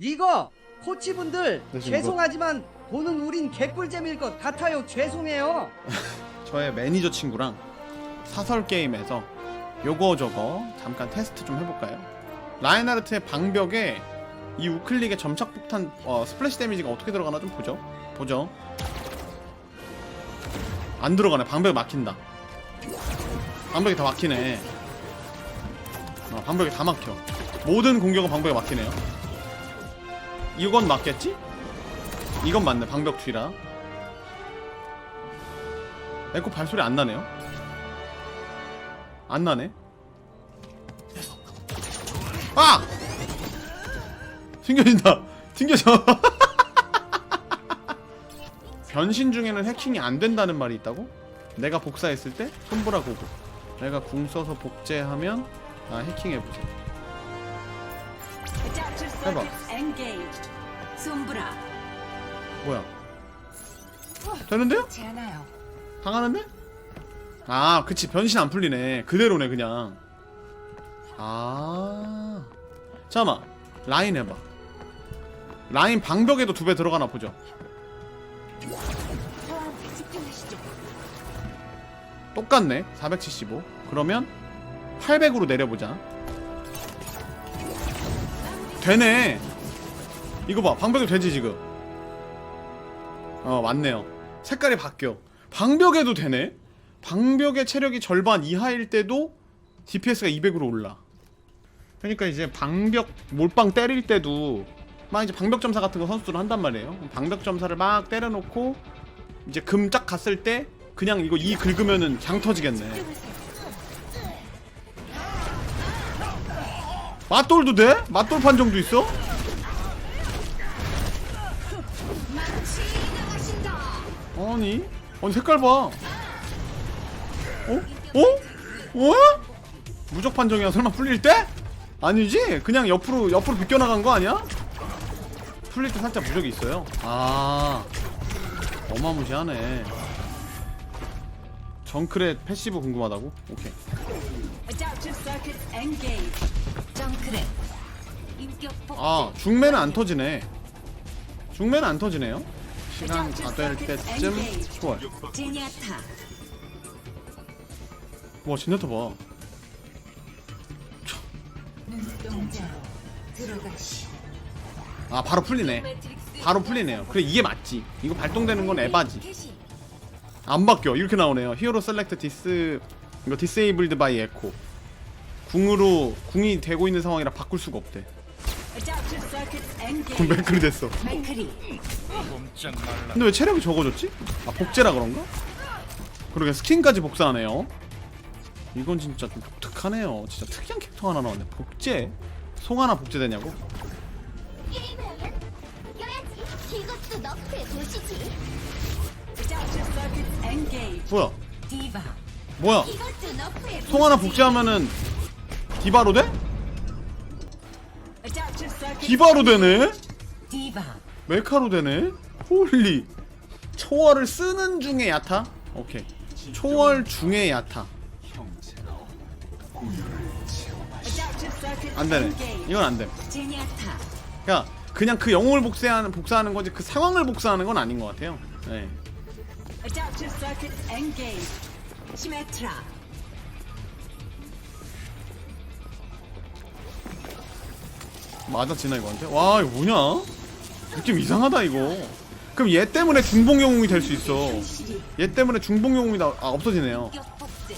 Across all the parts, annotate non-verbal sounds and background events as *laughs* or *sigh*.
이거 코치분들 네, 죄송하지만 보는 우린 개꿀잼일 것 같아요. 죄송해요. *laughs* 저의 매니저 친구랑 사설 게임에서 요거 저거 잠깐 테스트 좀 해볼까요? 라인하르트의 방벽에 이 우클릭의 점착 폭탄 어, 스플래시 데미지가 어떻게 들어가나 좀 보죠. 보죠. 안 들어가네. 방벽이 막힌다. 방벽이 다 막히네. 어, 방벽이 다 막혀. 모든 공격은 방벽이 막히네요. 이건 맞겠지? 이건 맞네. 방벽 뒤라. 에코 발소리 안 나네요. 안 나네. 아! 튕겨진다. 튕겨져. *laughs* 변신 중에는 해킹이 안 된다는 말이 있다고? 내가 복사했을 때 손보라 고고. 내가 궁 써서 복제하면 아 해킹해보자. 해봐. 뭐야? 되는데요? 당하는데? 아, 그치. 변신 안 풀리네. 그대로네, 그냥. 아. 잠깐만. 라인 해봐. 라인 방벽에도 두 배 들어가나 보죠. 똑같네. 475. 그러면 800으로 내려보자. 되네. 이거 봐. 방벽이 되지, 지금. 어, 맞네요. 색깔이 바뀌어. 방벽에도 되네. 방벽의 체력이 절반 이하일 때도 DPS가 200으로 올라. 그러니까 이제 방벽 몰빵 때릴 때도 막 이제 방벽 점사 같은 거 선수들은 한단 말이에요. 방벽 점사를 막 때려놓고 이제 금짝 갔을 때 그냥 이거 이 긁으면은 장 터지겠네. 맞돌도 돼? 맞돌 판정도 있어? 아니, 아니 색깔 봐. 어? 어? 어? 무적 판정이야 설마 풀릴 때? 아니지? 그냥 옆으로 옆으로 비껴나간 거 아니야? 풀릴 때 살짝 무적이 있어요. 아, 어마무시하네. 정크렛 패시브 궁금하다고? 오케이. 인격 폭. 아 중매는 안 터지네. 중매는 안 터지네요. 시간 다 될 때쯤 초월. 제니아타. 와 진네터 봐. 눈동자로 들어가시. 아 바로 풀리네. 바로 풀리네요. 그래 이게 맞지. 이거 발동되는 건 에바지. 안 바뀌어. 이렇게 나오네요. 히어로 셀렉트 디스 이거 디세이블드 바이 에코 궁으로 궁이 되고 있는 상황이라 바꿀 수가 없대 그럼. 맥클이 됐어. 근데 왜 체력이 적어졌지? 아 복제라 그런가? 그러게 스킨까지 복사하네요 이건 진짜 좀 독특하네요 진짜 특이한 캐릭터 하나 나왔네 복제? 송 하나 복제되냐고? 뭐야. 뭐야 송 하나 복제하면은 디바로 돼? 디바로 되네? 메카로 되네? 홀리 초월을 쓰는 중에 야타? 오케이 초월 중에 야타 안되네. 이건 안돼. 그냥 그냥 그 영웅을 복사하는 복사하는 거지 그 상황을 복사하는 건 아닌 것 같아요. 네. 맞아 지나 이거한테? 와 이거 뭐냐? 느낌 이상하다 이거. 그럼 얘 때문에 중복 영웅이 될 수 있어. 얘 때문에 중복 영웅이 나, 아 없어지네요.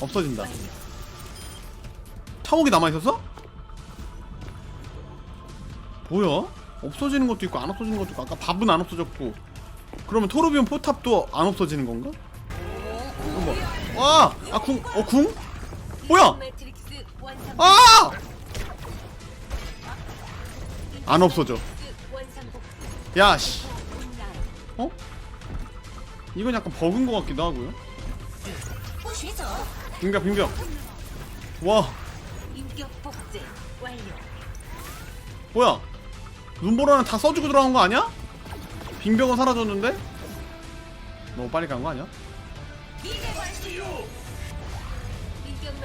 없어진다. 타옥이 남아 있었어? 뭐야? 없어지는 것도 있고 안 없어지는 것도 있고 아까 밥은 안 없어졌고 그러면 토르비온 포탑도 안 없어지는 건가? 이거 뭐? 와! 아 궁? 어 궁? 뭐야? 아! 안 없어져. 완성복. 야, 씨. 온라인. 어? 이건 약간 버그인 것 같기도 하고요. 빙벽, 빙벽. 와. 뭐야? 눈보라는 다 써주고 들어간 거 아니야? 빙벽은 사라졌는데? 너무 빨리 간 거 아니야?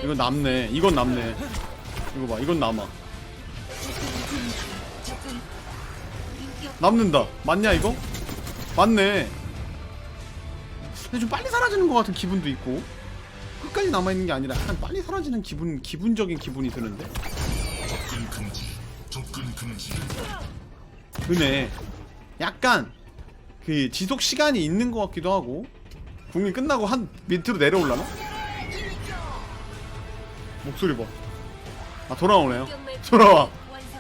이건 남네. 이건 남네. 이거 봐, 이건 남아. 남는다 맞냐 이거? 맞네 근데 좀 빨리 사라지는 것 같은 기분도 있고 끝까지 남아있는 게 아니라 약간 빨리 사라지는 기분 기분적인 기분이 드는데 접근 금지. 접근 금지. 그네 약간 그 지속 시간이 있는 것 같기도 하고 국민 끝나고 한 밑으로 내려올라나? 목소리 봐. 아 돌아오네요. 돌아와.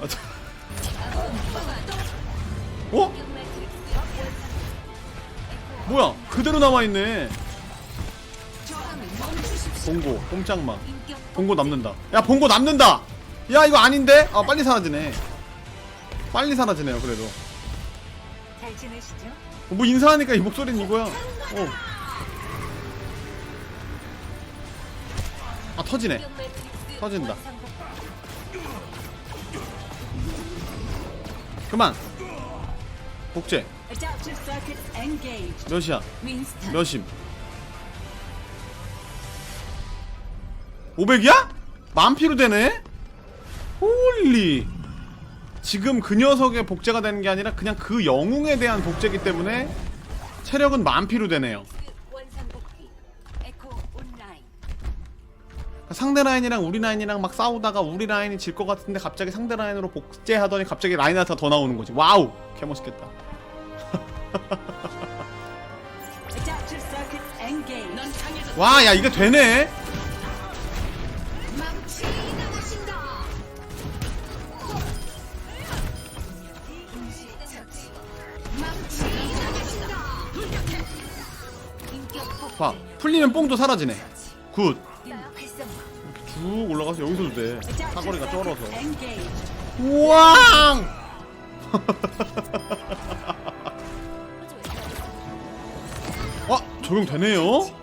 아, 저- 뭐야? 그대로 남아 있네. 봉고 꼼짝마. 봉고 남는다. 야 봉고 남는다. 야 이거 아닌데? 아 빨리 사라지네. 빨리 사라지네요 그래도. 어, 뭐 인사하니까 이 목소리는 이거야. 어. 아 터지네. 터진다. 그만. 복제. 몇이야? 몇임? 500이야? 만 피로 되네? 홀리. 지금 그 녀석의 복제가 되는 게 아니라 그냥 그 영웅에 대한 복제기 때문에 체력은 만 피로 되네요. 온라인. 상대 라인이랑 우리 라인이랑 막 싸우다가 우리 라인이 질 것 같은데 갑자기 상대 라인으로 복제하더니 갑자기 라인하타 더 나오는 거지. 와우! 개멋있겠다. 와, 야, 이게 되네? 봐. 풀리면 뽕도 사라지네. 굿. 활성화. 쭉 올라가서 여기서도 돼. 사거리가 쩔어서. 우왕! *laughs* 적용되네요?